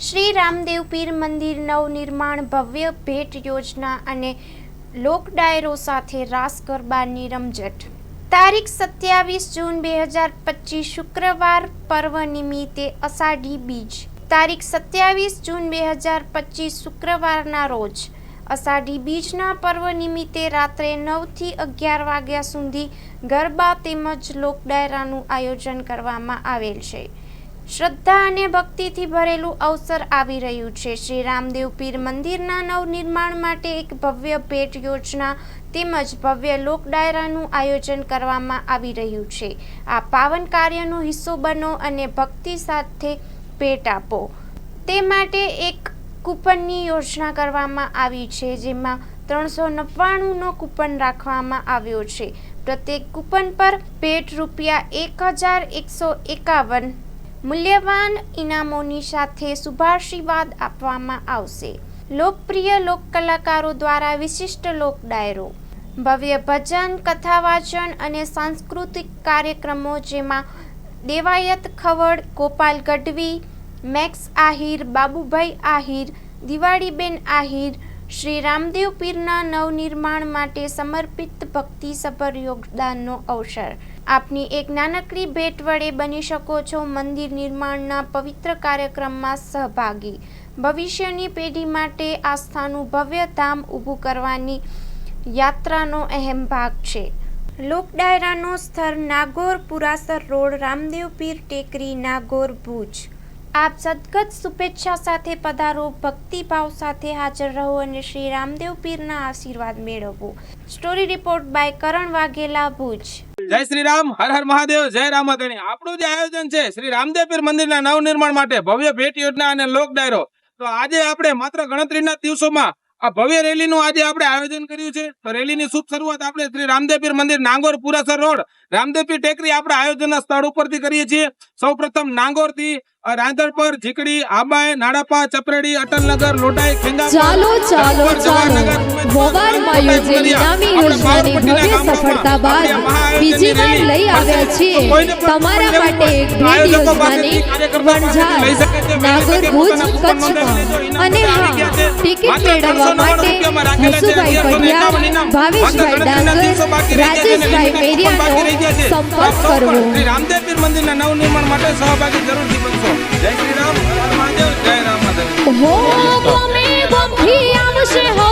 શ્રી રામદેવ પીર મંદિર નવનિર્માણ ભવ્ય ભેટ યોજના અને લોક ડાયરો સાથે રાસ ગરબાની રમઝટ તારીખ સત્યાવીસ જૂન બે હજાર પચીસ શુક્રવાર પર્વ નિમિત્તે અષાઢી બીજ. તારીખ સત્યાવીસ જૂન બે હજાર પચીસ શુક્રવારના રોજ અષાઢી બીજના પર્વ નિમિત્તે રાત્રે નવથી અગિયાર વાગ્યા સુધી ગરબા તેમજ લોકડાયરાનું આયોજન કરવામાં આવેલ છે. શ્રદ્ધા અને ભક્તિથી ભરેલું અવસર આવી રહ્યું છે. શ્રી રામદેવ પીર મંદિરના નવનિર્માણ માટે એક ભવ્ય ભેટ યોજના તેમજ ભવ્ય લોક ડાયરાનું આયોજન કરવામાં આવી રહ્યું છે. આ પાવન કાર્યનો હિસ્સો બનો અને ભક્તિ સાથે ભેટ આપો. તે માટે એક કૂપનની યોજના કરવામાં આવી છે, જેમાં ત્રણસો નવ્વાણુંનો કૂપન રાખવામાં આવ્યો છે. પ્રત્યેક કૂપન પર ભેટ રૂપિયા એક હજાર એકસો એકાવન મૂલ્યવાન ઇનામોની સાથે શુભાશીર્વાદ આપવામાં આવશે. લોકપ્રિય લોક કલાકારો દ્વારા વિશિષ્ટ લોક ડાયરો, ભવ્ય ભજન કથા વાચન અને સાંસ્કૃતિક કાર્યક્રમો જેમાં દેવાયત ખવડ, ગોપાલ ગઢવી, મેક્સ આહિર, બાબુભાઈ આહિર, દિવાળીબેન આહિર, શ્રી રામદેવ પીરના નવનિર્માણ માટે સમર્પિત ભક્તિસભર યોગદાનનો અવસર આપની એક નાનકડી ભેટ વડે બની શકો છો મંદિર નિર્માણના પવિત્ર કાર્યક્રમમાં સહભાગી. ભવિષ્યની પેઢી માટે આસ્થાનું ભવ્ય ધામ ઊભું કરવાની યાત્રાનો અહેમ ભાગ છે. લોક ડાયરાનો સ્થળ નાગોર પુરાસર રોડ, રામદેવ પીર ટેકરી, નાગોર ભુજ. આપ સદગત શુભેચ્છા સાથે પધારો, ભક્તિભાવ સાથે હાજર રહો અને શ્રી રામદેવ પીરના આશીર્વાદ મેળવો. Story report by Karan Vaghela, Bhuj. Jai Shri Ram, Har Har Mahadev, જય રામાધણી. આપણું જે આયોજન છે, શ્રી રામદેવપીર મંદિરના નવનિર્માણ માટે ભવ્ય ભેટ યોજના અને લોક ડાયરો. તો આજે આપણે માત્ર ગણતરીના દિવસોમાં આ ભવ્ય રેલીનું આજે આપણે આયોજન કર્યું છે. તો રેલીની શુભ શરૂઆત આપણે શ્રી રામદેવપીર મંદિર નાંગોર પુરાસર રોડ રામદેવપીર ટેકરી આપણે આયોજનના સ્થળ ઉપરથી કરીએ છીએ. સૌપ્રથમ નાંગોરથી રાંધણપર ઝીકડી આબાય નાડાપા ચપરેડી અટલનગર લોટાઈ ખેંગા ચાલો ચાલો ચાલો. મોવારમાં યોજેલી નામી યોજનાની ભવ્ય સફળતા બાદ બીજી વાર લઈ આવ્યા છીએ તમારા માટે એક ભેટ યોજનાની વણઝાર નાગર ભુજ કચ્છમાં અને હા ટિકિટ મેળવવા માટે હસુભાઈ પઢિયાર ભાવેશભાઈ ડાંગર રાજેશભાઈ મેરિયાનો સંપર્ક કરવો. શ્રી રામદેવપીર મંદિરના નવનિર્માણ માટે સહભાગી જરૂરથી બનશો. જય શ્રી રામ હર હર મહાદેવ જય રામ માધવ હો ગમે ગમથી આવશે હો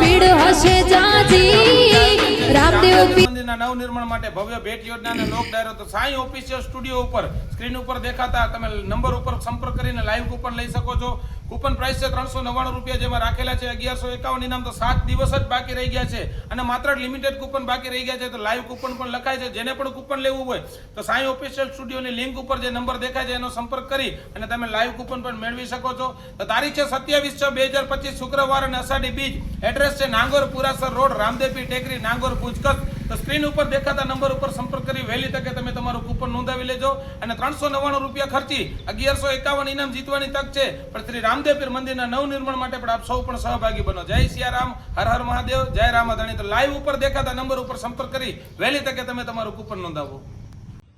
ભીડ હશે જાજી. રામદેવ પીર મંદિરના નવનિર્માણ માટે ભવ્ય ભેટ યોજના અને લોક ડાયરો તો સાંઈ ઓફિશિયલ સ્ટુડિયો ઉપર સ્ક્રીન ઉપર દેખાતા. તમે નંબર ઉપર સંપર્ક કરીને લાઈવ કૂપન લઈ શકો છો. કૂપન પ્રાઇસ છે ત્રણસો નવ્વાણું રૂપિયા જેમાં રાખેલા છે, અગિયારસો એકાવન ઇનામ તો સાત દિવસ જ બાકી રહી ગયા છે. અને માત્ર લિમિટેડ કૂપન બાકી રહી ગયા છે, તો લાઈવ કૂપન પણ લખાય છે. જેને પણ કૂપન લેવું હોય, તો સાંઈ ઓફિશિયલ સ્ટુડિયોની લિંક ઉપર જે નંબર દેખાય છે, એનો સંપર્ક કરી અને તમે લાઈવ કૂપન પણ મેળવી શકો છો. તો તારીખ છે સત્યાવીસ છ બે હજાર પચીસ, શુક્રવાર અને અષાઢી બીજ. એડ્રેસ છે નાંગોર પુરાસર રોડ રામદેવી ટેકરી, નાંગોર ભુજકત તો સ્ક્રીન ઉપર દેખાતા નંબર ઉપર સંપર્ક કરી વહેલી તકે તમે તમારું કૂપન નોંધાવી લેજો અને ત્રણસો નવ્વાણું રૂપિયા ખર્ચી અગિયારસો એકાવન ઇનામ જીતવાની તક છે. પણ શ્રી રામદેવપીર મંદિરના નવનિર્માણ માટે પણ આપ સૌ પણ સહભાગી બનો. જય સિયારામ, હર હર મહાદેવ, જય રામાધણી તો લાઈવ ઉપર દેખાતા નંબર ઉપર સંપર્ક કરી વહેલી તકે તમે તમારું કૂપન નોંધાવો.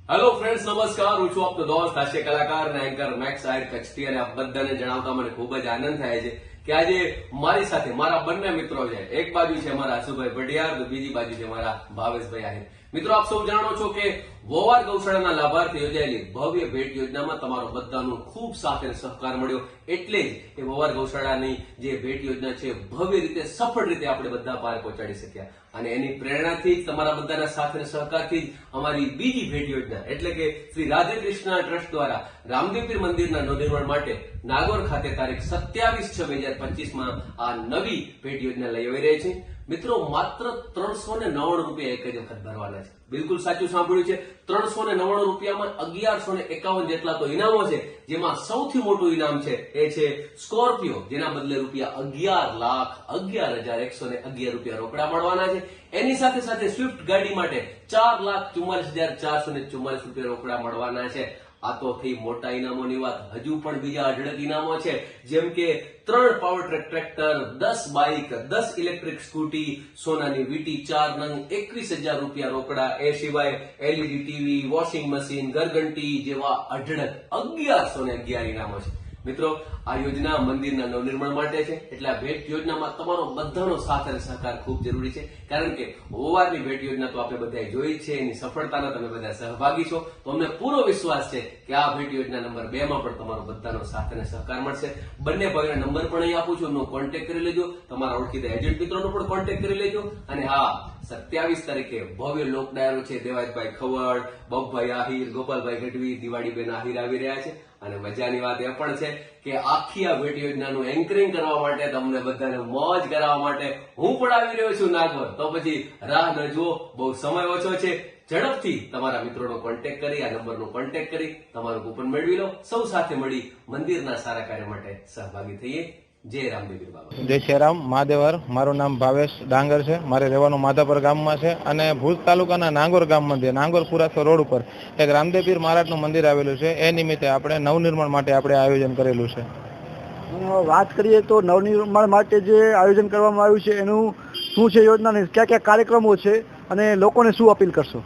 હેલો ફ્રેન્ડ્સ નમસ્કાર. હું છું આપનો દોસ્ત હાસ્ય કલાકાર અને એન્કર મેક્સ આયર કચ્છથી. અને આપ બધાને જણાવતા મને ખૂબ જ આનંદ થાય છે. કે આજે મારી સાથે મારા બંને મિત્રો છે. એક બાજુ છે મારા આસુભાઈ ભડિયાર તો બીજી બાજુ છે મારા ભાવેશભાઈ આહિર. મિત્રો, આપ સૌ જાણો છો કે વોવાર ગૌશાળાના લાભાર્થી યોજાયેલી ભવ્ય ભેટ યોજનામાં તમારો બધાનો ખૂબ સાથે સહકાર મળ્યો. એટલે જ એ વવાર ગૌશાળાની જે ભેટ યોજના છે, ભવ્ય રીતે, સફળ રીતે આપણે બધા પાર પહોંચાડી શક્યા. અને એની પ્રેરણાથી તમારા બધાના સાથ સહકારથી જ અમારી બીજી ભેટ યોજના, એટલે કે શ્રી રાધે કૃષ્ણ ટ્રસ્ટ દ્વારા રામદેવપીર મંદિરના નવનિર્માણ માટે નાગોર ખાતે તારીખ સત્યાવીસ છ બે હજાર પચીસમાં આ નવી ભેટ યોજના લઈ આવી રહી છે. મિત્રો, માત્ર ત્રણસો ને નવ્વાણું રૂપિયા એક જ વખત ભરવાના છે. બિલકુલ સાચું સાંભળ્યું છે. ત્રણસો ને નવ્વાણું રૂપિયામાં અગિયારસો ને એકાવન જેટલા તો ઇનામો છે, જેમાં સૌથી મોટું ઇનામ છે, એ છે સ્કોર્પિયો, જેના બદલે રૂપિયા અગિયાર લાખ, અગિયાર હજાર એકસો ને અગિયાર રૂપિયા રોકડા મળવાના છે. એની સાથે સાથે સ્વિફ્ટ ગાડી માટે ચાર લાખ ચુમ્માલીસ હજાર ચારસો ને ચુમ્માલીસ રૂપિયા રોકડા મળવાના છે. આ તો થઈ મોટા ઇનામોની વાત. હજુ પણ બીજા અઢળક ઇનામો છે. જેમ કે ત્રણ પાવર ટ્રેક ટ્રેક્ટર દસ બાઇક દસ ઇલેક્ટ્રિક સ્કૂટી સોનાની વીટી, ચાર નંગ, એકવીસ હજાર રૂપિયા રોકડા. એ સિવાય એલઈડી ટીવી વોશિંગ મશીન ઘરઘંટી જેવા અઢળક અગિયારસો ને અગિયાર ઇનામો છે. મિત્રો, આ યોજના મંદિરના નવનિર્માણ માટે છે. એટલે આ ભેટ યોજનામાં તમારો બધાનો સાથ અને સહકાર ખૂબ જરૂરી છે. કારણ કે ઓવારની ભેટ યોજના તો આપણે બધાએ જોઈ છે, એની સફળતાના તમે બધા સહભાગી છો. તો અમને પૂરો વિશ્વાસ છે કે આ ભેટ યોજના નંબર બે માં પણ તમારો બધાનો સાથ અને સહકાર મળશે. બંને ભાઈના નંબર પણ અહીં આપું છું. એમનો કોન્ટેક્ટ કરી લેજો. તમારા ઓળખીતા એજન્ટ મિત્રોનો પણ કોન્ટેક્ટ કરી લેજો. અને હા, સત્યાવીસ તારીખે ભવ્ય લોક ડાયરો છે. દેવાયતભાઈ ખવડ, બબભાઈ આહિર, ગોપાલભાઈ ગઢવી, દિવાળીબેન આહિર આવી રહ્યા છે. અને મજાની વાત એ પણ છે કે આખી આ ભેટ યોજનાનું એન્કરિંગ કરવા માટે તમને બધાને મોજ કરાવવા માટે હું પણ આવી રહ્યો છું નાગવર. તો પછી રાહ ન જુઓ, બહુ સમય ઓછો છે. ઝડપથી તમારા મિત્રોનો કોન્ટેક કરી, આ નંબરનો કોન્ટેક કરી, તમારું કૂપન મેળવી લો. સૌ સાથે મળી મંદિરના સારા કાર્ય માટે સહભાગી થઈએ. જય રામદેવીર બાબા જય શ્રીરામ મહાદેવર. મારું નામ ભાવેશ ડાંગર છે. મારે રહેવાનું માધાપર ગામમાં છે અને ભુજ તાલુકાના નાંગોર ગામ મંદિર નાંગોર પુરાસો રોડ ઉપર એક રામદેવપીર મહારાજનું મંદિર આવેલું છે. એ નિમિત્તે આપણે નવનિર્માણ માટે આપણે આયોજન કરેલું છે. વાત કરીએ તો નવનિર્માણ માટે જે આયોજન કરવામાં આવ્યું છે એનું શું છે યોજના ને કયા કયા કાર્યક્રમો છે અને લોકોને શું અપીલ કરશો?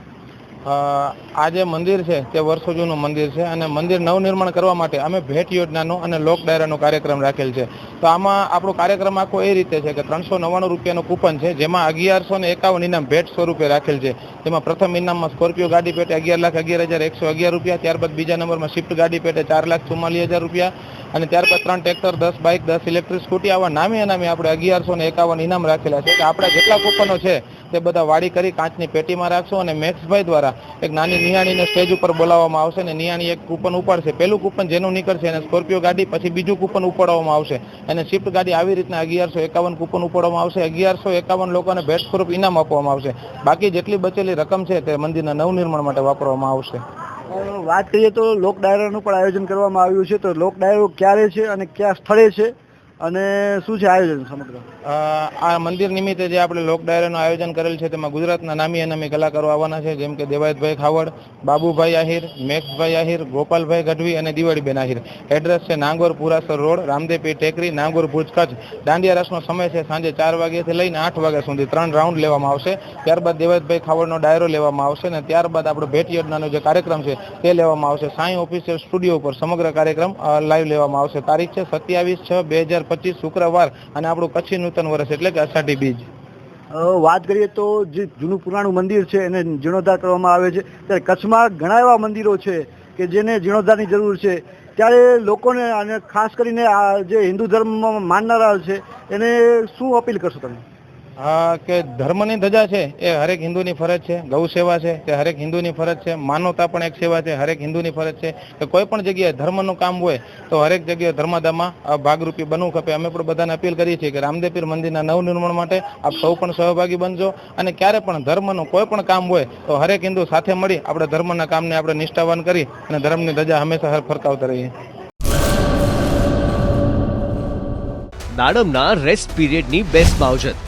આ જે મંદિર છે તે વર્ષો જૂનું મંદિર છે અને મંદિર નવનિર્માણ કરવા માટે અમે ભેટ યોજનાનો અને લોક ડાયરાનો કાર્યક્રમ રાખેલ છે. તો આમાં આપણો કાર્યક્રમ આખો એ રીતે છે કે ત્રણસો નવ્વાણું રૂપિયાનું કૂપન છે, જેમાં અગિયારસો ને એકાવન ઇનામ ભેટ સ્વરૂપે રાખેલ છે. જેમાં પ્રથમ ઇનામમાં સ્કોર્પિયો ગાડી પેટે અગિયાર લાખ અગિયાર હજાર એકસો અગિયાર રૂપિયા, ત્યારબાદ બીજા નંબરમાં સ્વિફ્ટ ગાડી પેટે ચાર લાખ ચુમ્માલીસ હજાર રૂપિયા અને ત્યારબાદ ત્રણ ટ્રેક્ટર, દસ બાઇક, દસ ઇલેક્ટ્રિક સ્કૂટી આવા નામે નામે આપણે અગિયારસો ને એકાવન ઇનામ રાખેલા છે કે આપણા જેટલા કૂપનો છે તે બધા વાડી કરી કાચની પેટીમાં રાખશો અને મેક્સભાઈ દ્વારા એક નાની નિયાણીને સ્ટેજ ઉપર બોલાવવામાં આવશે અને નિયાણી એક કૂપન ઉપાડશે. પહેલું કૂપન જેનું નીકળશે એને સ્કોર્પિયો ગાડી, પછી બીજું કૂપન ઉપાડવામાં આવશે. અને સ્વિફ્ટ ગાડી આવી રીતના અગિયારસો એકાવન કૂપન ઉપાડવામાં આવશે. અગિયારસો એકાવન લોકોને ભેટ સ્વરૂપ ઇનામ આપવામાં આવશે. બાકી જેટલી બચેલી રકમ છે તે મંદિરના નવનિર્માણ માટે વાપરવામાં આવશે. વાત કરીએ તો લોક ડાયરાનું પણ આયોજન કરવામાં આવ્યું છે. તો લોક ડાયરો ક્યારે છે અને કયા સ્થળે છે? અને શું છે આયોજન સમગ્ર? આ મંદિર નિમિત્તે જે આપણે લોક ડાયરાનું આયોજન કરેલ છે, તેમાં ગુજરાતના નામી અનામી કલાકારો આવવાના છે, જેમ કે દેવાયતભાઈ ખાવડ, બાબુભાઈ આહિર મેક્ષભાઈ આહિર, ગોપાલભાઈ ગઢવી અને દિવાળીબેન આહિર. એડ્રેસ છે નાંગોર પુરાસર રોડ, રામદેપી ટેકરી, નાંગોર ભુજ કચ્છ. દાંડિયા રસનો સમય છે સાંજે ચાર વાગ્યાથી લઈને આઠ વાગ્યા સુધી. ત્રણ રાઉન્ડ લેવામાં આવશે. ત્યારબાદ દેવાયતભાઈ ખાવડનો ડાયરો લેવામાં આવશે અને ત્યારબાદ આપણો યોજનાનો જે કાર્યક્રમ છે, તે લેવામાં આવશે. સાંઈ ઓફિસિયલ સ્ટુડિયો ઉપર સમગ્ર કાર્યક્રમ લાઈવ લેવામાં આવશે. તારીખ છે સત્યાવીસ છ, બે હજાર પચીસ શુક્રવાર અને આપણું કચ્છી નૂતન વર્ષ એટલે કે અષાઢી બીજ. વાત કરીએ તો જે જૂનું પુરાણું મંદિર છે, એને જીર્ણોદ્ધાર કરવામાં આવે છે. ત્યારે કચ્છમાં ઘણા એવા મંદિરો છે કે જેને જીર્ણોદ્ધારની જરૂર છે. ત્યારે લોકોને અને ખાસ કરીને આ જે હિન્દુ ધર્મમાં માનનારા છે, એને શું અપીલ કરશો તમે? કે ધર્મની ધજા છે, એ હરેક હિન્દુની ફરજ છે, ગૌ સેવા છે, તે હરેક હિન્દુની ફરજ છે, માનવતા પણ એક સેવા છે, હરેક હિન્દુની ફરજ છે, કે કોઈ પણ જગ્યાએ ધર્મનું કામ હોય, તો હરેક જગ્યાએ ધર્માદામાં ભાગરૂપી બનવું ખપે. અમે પણ બધાને અપીલ કરીએ છીએ કે રામદેવપીર મંદિરના નવનિર્માણ માટે આપ સૌ પણ સહભાગી બનજો અને ક્યારે પણ ધર્મનું કોઈ પણ કામ હોય, તો હરેક હિન્દુ સાથે મળી આપણે ધર્મના કામને આપણે નિષ્ઠાવાન કરી અને ધર્મની ધજા હંમેશા ફરકાવતા રહીએ. દાડમના રેસ્ટ પીરિયડની બેસ્ટ માવજત